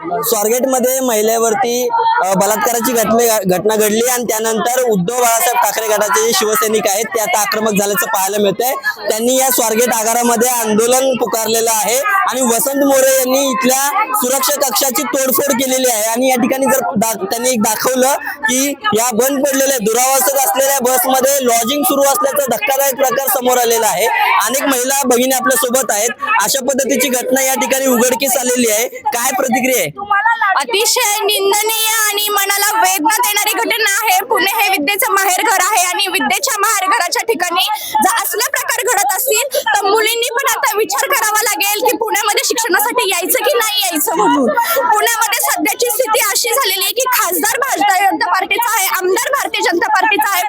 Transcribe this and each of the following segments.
स्वारगेटमध्ये महिलेवरती बलात्काराची घटना घटना घडली आणि त्यानंतर उद्धव बाळासाहेब ठाकरे गटाचे जे शिवसैनिक आहेत ते आता आक्रमक झाल्याचं पाहायला मिळतंय. त्यांनी या स्वारगेट आगारामध्ये आंदोलन पुकारलेलं आहे आणि वसंत मोरे यांनी इथल्या सुरक्षा कक्षाची तोडफोड केलेली आहे. आणि या ठिकाणी जर त्यांनी दाखवलं की या बंद पडलेल्या दुरावस्थेत असलेल्या बसमध्ये लॉजिंग सुरू असल्याचा धक्कादायक प्रकार समोर आलेला आहे. अनेक महिला भगिनी आपल्यासोबत आहेत. अशा पद्धतीची घटना या ठिकाणी उघडकीस आलेली आहे. काय प्रतिक्रिया आहे? अतिशय निंदनीय आणि मनाला वेदना देणारी घटना आहे. पुणे हे विद्येचं माहेरघर आहे आणि विद्येच्या माहेरघराच्या ठिकाणी जर असले प्रकार घडत असतील तर मुलींनी पण आता विचार करावा लागेल की पुण्यामध्ये शिक्षणासाठी यायचं की नाही यायचं म्हणून. पुण्यामध्ये सध्याची स्थिती अशी झालेली आहे की खासदार भारतीय जनता पार्टीचा आहे आमदार भारतीय जनता पार्टीचा आहे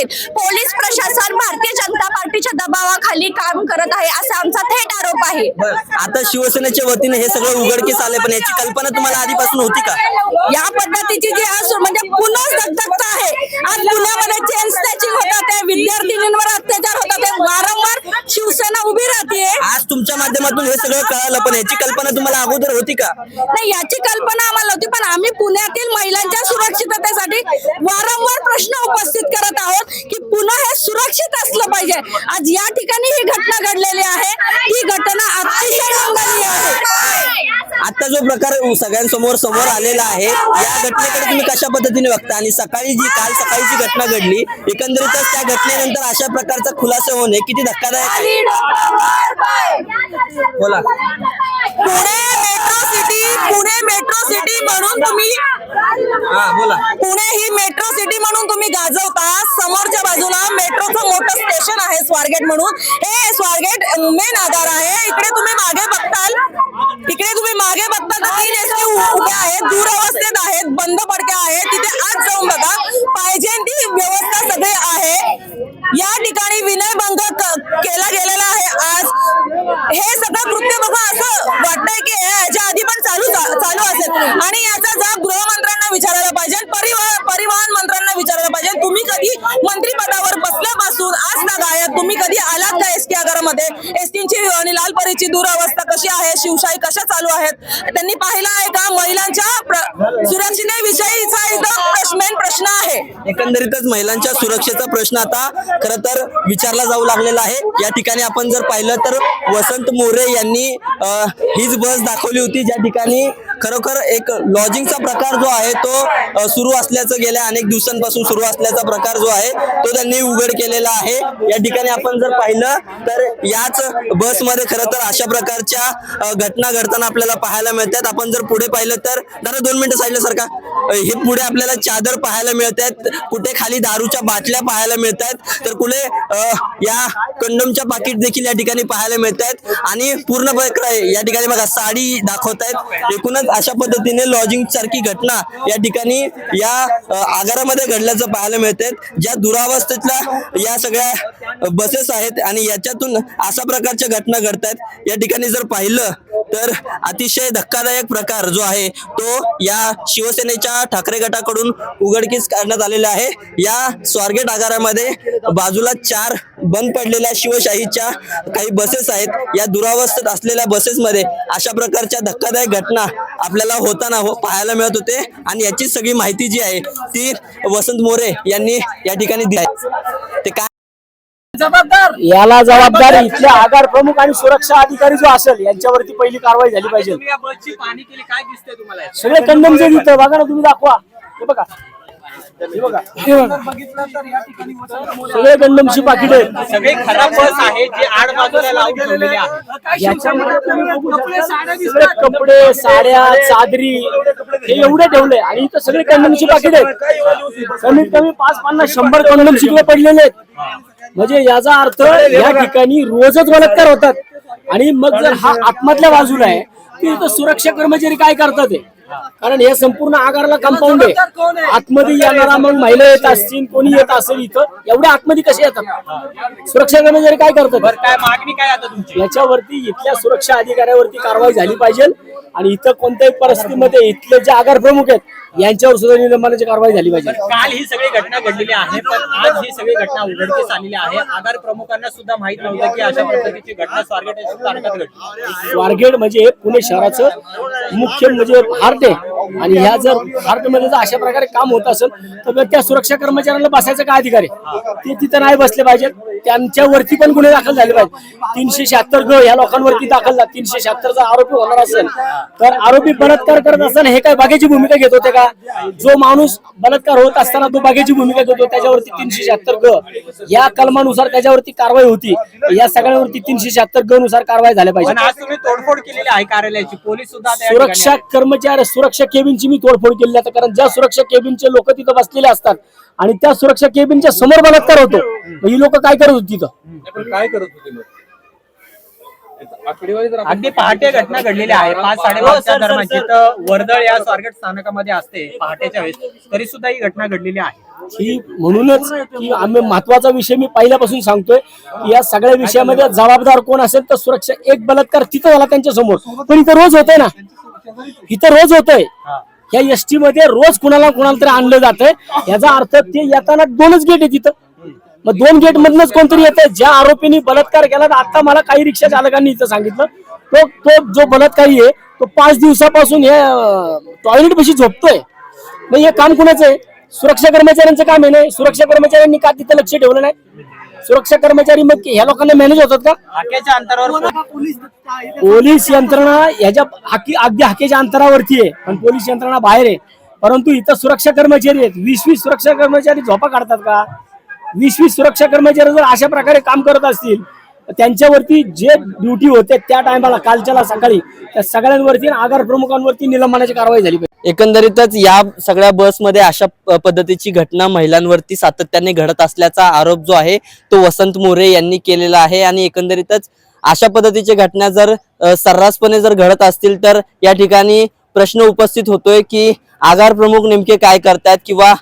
आहेत. पोलीस प्रशासन भारतीय जनता पार्टीच्या दबावाखाली काम करत आहे असा आमचा थेट आरोप आहे. आता शिवसेनेच्या वतीने हे सगळं उघडकीस आले पण याची कल्पना तुम्हाला आधीपासून होती का? या पद्धतीची जी असो म्हणजे पुन्हा दगदगता आहे. आज पुण्यामध्ये चेन स्नॅचिंग होतात आहे विद्यार्थिनींवर अत्याचार होतात आहे वारंवार शिवसेना उभी राहते आज तुमच्या माध्यमातून हे सगळं कळालं पण याची कल्पना तुम्हाला अगोदर होती का? नाही याची कल्पना आम्हाला होती पण आम्ही पुण्यातील महिलांच्या सुरक्षिततेसाठी वारंवार प्रश्न उपस्थित करत आहोत की पुन्हा हे सुरक्षित असलं पाहिजे. आज या ठिकाणी ही घटना घडलेली आहे. ही घटना अतिशय निंदनीय आहे. आता जो प्रकार सगळ्यांसमोर समोर आलेला आहे या घटनेकडे तुम्ही कशा पद्धतीने बघता? आणि सकाळी जी काल सकाळी जी घटना घडली एकंदरीतच त्या घटनेनंतर अशा प्रकारचा खुलासा होणे किती धक्कादायक आहे? बोला. पुणे पुणे मेट्रो सिटी म्हणून तुम्ही पुणे ही मेट्रो सिटी म्हणून तुम्ही गाजवता. समोरच्या बाजूला मेट्रोचं मोठं स्टेशन आहे स्वारगेट म्हणून. हे स्वारगेट मेन आधार आहे. इकडे तुम्ही मागे बघताल. इकडे तुम्ही मागे बघताल तर तीन एसटी उभ्या आहेत दुरावस्थेत आहेत बंद पडक्या आहेत. तिथे आज जाऊन बघा. पाहिजे ती व्यवस्था सगळी आहे. या ठिकाणी विनयभंग केला गेलेला आहे आज. हे सगळं कृत्य बघा. असं वाटतंय की याच्या आधी पण चालू चालू असेल. आणि याचा जाब गृहमंत्र्यांना विचारायला पाहिजे परिवहन परिवहन मंत्र्यांना विचारायला पाहिजे तुम्ही कधी मंत्रिपदावर बसल्यापासून आज ना गायब तुम्ही कधी आलात का एसटी आगारामध्ये? एसटींची आणि लालपरीची दुरावस्था कशी आहे? शिवशाही कशा चालू आहेत? त्यांनी पाहिलं आहे का? महिलांच्या प्र- सुरक्षितेविषयीचा एकदम प्रश्न आहे. एकंदरीतच महिलांच्या सुरक्षेचा प्रश्न आता खर तर विचारला जाऊ लागलेला आहे. या ठिकाणी आपण जर पाहिलं तर वसंत मोरे यांनी हीच बस दाखवली होती. ज्या ठिकाणी खरोखर एक लॉजिंगचा प्रकार जो आहे तो सुरू असल्याचं गेल्या अनेक दिवसांपासून सुरू असल्याचा प्रकार जो आहे तो त्यांनी उघड केलेला आहे. या ठिकाणी आपण जर पाहिलं तर याच बसमध्ये खरं तर अशा प्रकारच्या घटना घडताना आपल्याला पाहायला मिळतात. आपण जर पुढे पाहिलं तर दादा दोन मिनिटं साईडला सारखा हे पुढे आपल्याला चादर पाहायला मिळतात कुठे खाली दारूच्या बाटल्या पाहायला मिळतात तर कुठे या कंडमच्या पाकिट देखील या ठिकाणी पाहायला मिळतात आणि पूर्ण या ठिकाणी बघा साडी दाखवत आहेत एकूणच अशा पद्धतीने लॉजिंग सारखी घटना या ठिकाणी या आगारामध्ये घडल्याचं पाहायला मिळतात ज्या दुरावस्थेतल्या या सगळ्या बसेस आहेत आणि याच्यातून अशा प्रकारच्या घटना घडतायत. या ठिकाणी जर पाहिलं तर अतिशय धक्कादायक प्रकार जो आहे तो या शिवसेनेच्या ठाकरे गटाकडून उघडकीस करण्यात आलेले आहे. या स्वारगेट आगारामध्ये बाजूला चार बंद पडलेल्या शिवशाहीच्या काही बसेस आहेत. या दुरावस्थेत असलेल्या बसेसमध्ये अशा प्रकारच्या धक्कादायक घटना आपल्याला होताना हो पाहायला मिळत होते. आणि याची सगळी माहिती जी आहे ती वसंत मोरे यांनी या ठिकाणी दिली ते काय याला जबाबदार इथले आगार प्रमुख आणि सुरक्षा अधिकारी जो असेल यांच्यावरती पहिली कारवाई झाली पाहिजे. या बसची पाहणी केली काय दिसतंय तुम्हाला यात? सगळे कंडम जे तिथं बघा. ना तुम्ही दाखवा. हे बघा. हे बघा. हे बघा. सगळे कंडमची पाकिट आहेत. सगळे खराब बस आहे जे आड बाजूला लावून ठेवलेले आहे याच्यामध्ये तुम्ही बघू शकता, सगळे कपडे साड्या चादरी हे एवढे ठेवले आणि इथं सगळे कंडमची पाकिट आहेत. कमीत कमी पाच पन्नास शंभर कंडम शिकले पडलेले आहेत? म्हणजे याचा अर्थ या ठिकाणी रोजच बलात्कार होतात. आणि मग जर हा आतमधल्या बाजूला आहे की इथं सुरक्षा कर्मचारी काय करतात हे? कारण हे संपूर्ण आगारला कंपाऊंड आहे. आतमध्ये येणारा मग महिला येत असतील कोणी येत असेल इथं एवढ्या आतमध्ये कसे येतात? सुरक्षा कर्मचारी काय करतात? बरं काय मागणी काय आता तुमची? याच्यावरती इथल्या सुरक्षा अधिकाऱ्यावरती कारवाई झाली पाहिजे. आणि इथं कोणत्याही परिस्थितीमध्ये इथले जे आगार प्रमुख आहेत यांच्यावर सुद्धा निलंबनाची कारवाई झाली पाहिजे. काल ही सगळी घटना घडलेली आहे पण आज ही सगळी घटना उघडकीस आलेली आहे. आगार प्रमुखांना सुद्धा माहीत नव्हतं की अशा पद्धतीची घटना स्वारगेट घडली. स्वारगेट म्हणजे पुणे शहराचं मुख्य म्हणजे हार्ट आहे. आणि ह्या जर हार्टमध्ये जर अशा प्रकारे काम होत असेल तर त्या सुरक्षा कर्मचाऱ्यांना बसायचा काय अधिकार आहे? ते तिथं नाही बसले पाहिजेत त्यांच्यावरती पण गुन्हे दाखल झाले पाहिजे. तीनशे शहात्तर ग ह्या लोकांवरती दाखल झाला. तीनशे शहात्तरचा आरोपी होणार असेल. तर आरोपी बलात्कार करत असताना हे काय बागेची भूमिका घेत होते का? जो माणूस बलात्कार होत असताना तो बागेची भूमिका घेतो त्याच्यावरती तीनशे शहात्तर ग. या कलमानुसार त्याच्यावरती कारवाई होती. या सगळ्यावरती तीनशे शहात्तर ग नुसार कारवाई झाल्या पाहिजे. पण आज तुम्ही तोडफोड केलेली आहे कार्यालयाची. पोलीस सुद्धा त्या ठिकाणी सुरक्षा कर्मचारी सुरक्षा केबिनची मी तोडफोड केली आहे. कारण ज्या सुरक्षा केबिनचे लोक तिथं बसलेले असतात आणि त्या सुरक्षा केबिनच्या समोर बलात्कार होतो. मग ही लोक काय करत होती तिथं? काय करत होते लोक अगदी पहाटे घटना घडलेली आहे पाच साडेपाचच्या दरम्यान जिथं वर्दळ या स्वारगेट स्थानकामध्ये असते पहाटेच्या वेळेस तरी सुद्धा ही घटना घडलेली आहे. ही म्हणूनच की आम्ही महत्त्वाचा विषय मी पहिल्यापासून सांगतोय की या सगळ्या विषयामध्ये जबाबदार कोण असेल तर सुरक्षा एक बलात्कार तिथं झाला त्यांच्यासमोर. पण इथं रोज होतंय ना. इथं रोज होतंय. या एसटी मध्ये रोज कुणाला कुणाला तरी आणलं जातंय. याचा अर्थ ते येताना दोनच गेट आहे तिथं मग दोन गेट मधनच कोणतरी येतंय? ज्या आरोपींनी बलात्कार केला तर आता मला काही रिक्षा चालकांनी इथं सांगितलं. तो तो जो बलात्कारी आहे तो पाच दिवसापासून हे टॉयलेट पशी झोपतोय. मग हे काम कुणाचं आहे? सुरक्षा कर्मचाऱ्यांचं काम आहे नाही सुरक्षा कर्मचाऱ्यांनी का तिथं लक्ष ठेवलं नाही? सुरक्षा कर्मचारी मग ह्या लोकांना मॅनेज होतात का? हाकेच्या अंतरावर पोलीस यंत्रणा ह्याच्या हाकी अगदी हाकेच्या अंतरावरती आहे पण पोलीस यंत्रणा बाहेर आहे. परंतु इथं सुरक्षा कर्मचारी आहेत. वीस वीस सुरक्षा कर्मचारी झोपा काढतात का? वीस वीस सुरक्षा कर्मचारी जर अशा प्रकारे काम करत असतील त्यांच्यावरती जे ड्युटी होते त्या टायमाला कालच्याला सकाळी त्या सगळ्यांवरती आगार प्रमुखांवरती निलंबनाची कारवाई झाली एकंदरीतच या सगळ्या बसमध्ये अशा पद्धतीची घटना महिलांवरती सातत्याने घडत असल्याचा आरोप जो आहे तो वसंत मोरे यांनी केलेला आहे. आणि एकंदरीतच अशा पद्धतीच्या घटना जर सर्रासपणे जर घडत असतील तर या ठिकाणी प्रश्न उपस्थित होतोय की आगार प्रमुख नेमके काय करतात किंवा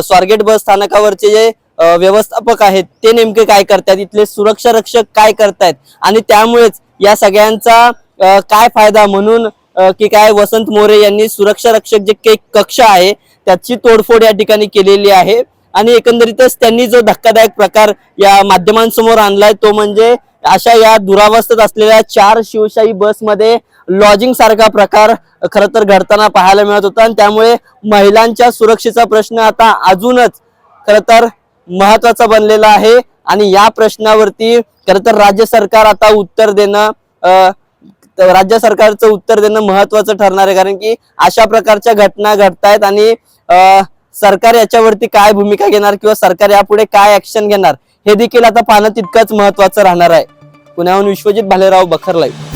स्वारगेट बस स्थानकावरचे जे व्यवस्थापक आहेत ते नेमके काय करतात इथले सुरक्षा रक्षक काय करतायत आणि त्यामुळेच या सगळ्यांचा काय फायदा म्हणून की काय वसंत मोरे यांनी सुरक्षा रक्षक जे के कक्ष आहे त्याची तोडफोड या ठिकाणी केलेली आहे. आणि एकंदरीतच त्यांनी जो धक्कादायक प्रकार या माध्यमांसमोर आणलाय तो म्हणजे अशा या दुरावस्थेत असलेल्या चार शिवशाही बसमध्ये लॉजिंग सारखा प्रकार खर तर घडताना पाहायला मिळत होता. आणि त्यामुळे महिलांच्या सुरक्षेचा प्रश्न आता अजूनच खर तर महत्त्वाचा बनलेला आहे. आणि या प्रश्नावरती खर तर राज्य सरकार आता उत्तर देणं राज्य सरकारचं उत्तर देणं महत्वाचं ठरणार आहे. कारण की अशा प्रकारच्या घटना घडतायत आणि सरकार याच्यावरती काय भूमिका घेणार किंवा सरकार यापुढे काय ऍक्शन घेणार हे देखील आता पाहणं तितकंच महत्वाचं राहणार आहे. पुण्याहून विश्वजित भालेराव बखर लाईव्ह